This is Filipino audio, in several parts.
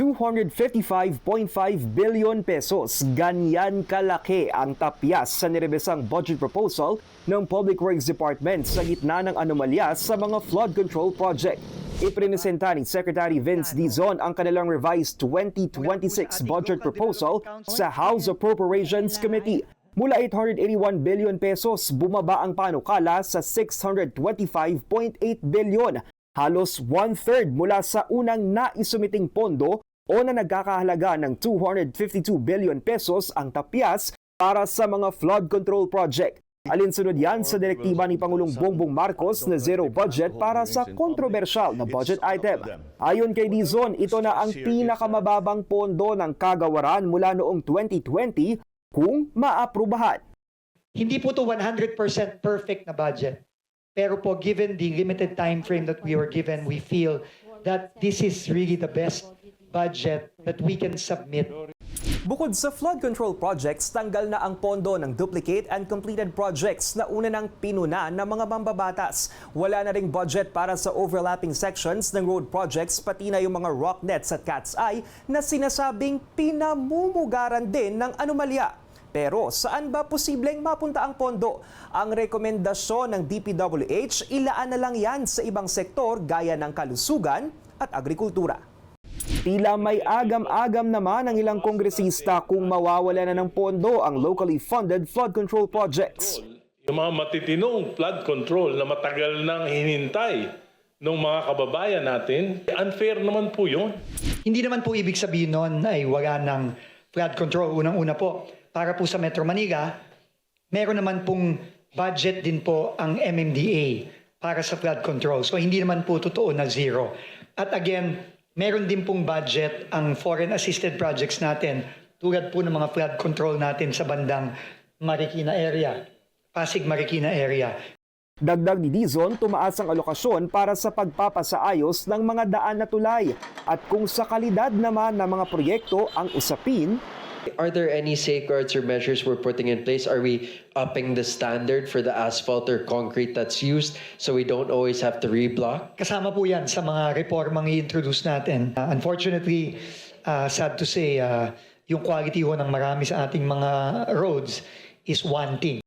255.5 billion pesos. Ganyan kalaki ang tapyas sa nirebesang budget proposal ng Public Works Department sa gitna ng anomalya sa mga flood control project. Iprinesenta ni Secretary Vince Dizon ang kanilang revised 2026 budget proposal sa House Appropriations Committee. Mula 881 billion pesos, bumaba ang panukala sa 625.8 billion halos one-third mula sa unang naisumiting pondo o na nagkakahalaga ng 252 billion pesos ang tapyas para sa mga flood control project. Alinsunod yan sa direktiba ni Pangulong Bongbong Marcos na zero budget para sa kontrobersyal na budget item. Ayon kay Dizon, ito na ang pinakamababang pondo ng kagawaran mula noong 2020 kung maaprubahan. Hindi po to 100% perfect na budget. Pero po, given the limited time frame that we were given, we feel that this is really the best budget that we can submit. Bukod sa flood control projects, tanggal na ang pondo ng duplicate and completed projects na una ng pinuna ng mga mambabatas. Wala na ring budget para sa overlapping sections ng road projects pati na yung mga rock nets at cat's eye na sinasabing pinamumugaran din ng anomalya. Pero saan ba posibleng mapunta ang pondo? Ang rekomendasyon ng DPWH, ilaan na lang yan sa ibang sektor gaya ng kalusugan at agrikultura. Tila may agam-agam naman ang ilang kongresista kung mawawala na ng pondo ang locally funded flood control projects. Yung mga matitinong flood control na matagal nang hinintay ng mga kababayan natin, unfair naman po yun. Hindi naman po ibig sabihin nun ay wala ng flood control. Unang-una po, para po sa Metro Manila, meron naman pong budget din po ang MMDA para sa flood control. So hindi naman po totoo na zero. At again, meron din pong budget ang foreign assisted projects natin tulad po ng mga flood control natin sa bandang Marikina area, Pasig Marikina area. Dagdag ni Dizon, tumaas ang alokasyon para sa pagpapasaayos ng mga daan na tulay. At kung sa kalidad naman ng mga proyekto ang usapin, Are there any safeguards or measures we're putting in place? Are we upping the standard for the asphalt or concrete that's used so we don't always have to reblock? Kasama po yan sa mga reformang i-introduce natin. Uh, unfortunately, uh, sad to say, uh, yung quality ho ng marami sa ating mga roads is wanting.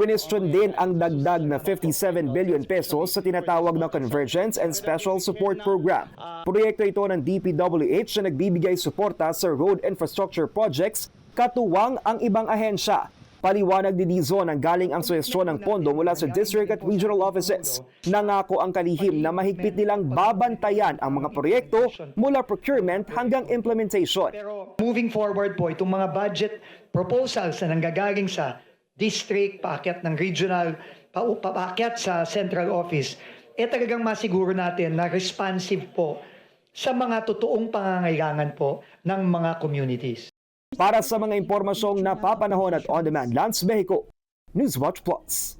Question din ang dagdag na 57 billion pesos sa tinatawag na Convergence and Special Support Program. Proyekto ito ng DPWH na nagbibigay suporta sa road infrastructure projects katuwang ang ibang ahensya. Paliwanag ni Dizon ang galing ang suwestyon ng pondo mula sa district at regional offices. Nangako ang kalihim na mahigpit nilang babantayan ang mga proyekto mula procurement hanggang implementation. Pero moving forward po, itong mga budget proposals na nanggagaling sa district, paakyat ng regional, pa paakyat sa central office, eh talagang masiguro natin na responsive po sa mga totoong pangangailangan po ng mga communities. Para sa mga impormasyong napapanahon at on-demand Lance Mexico, Newswatch Plus.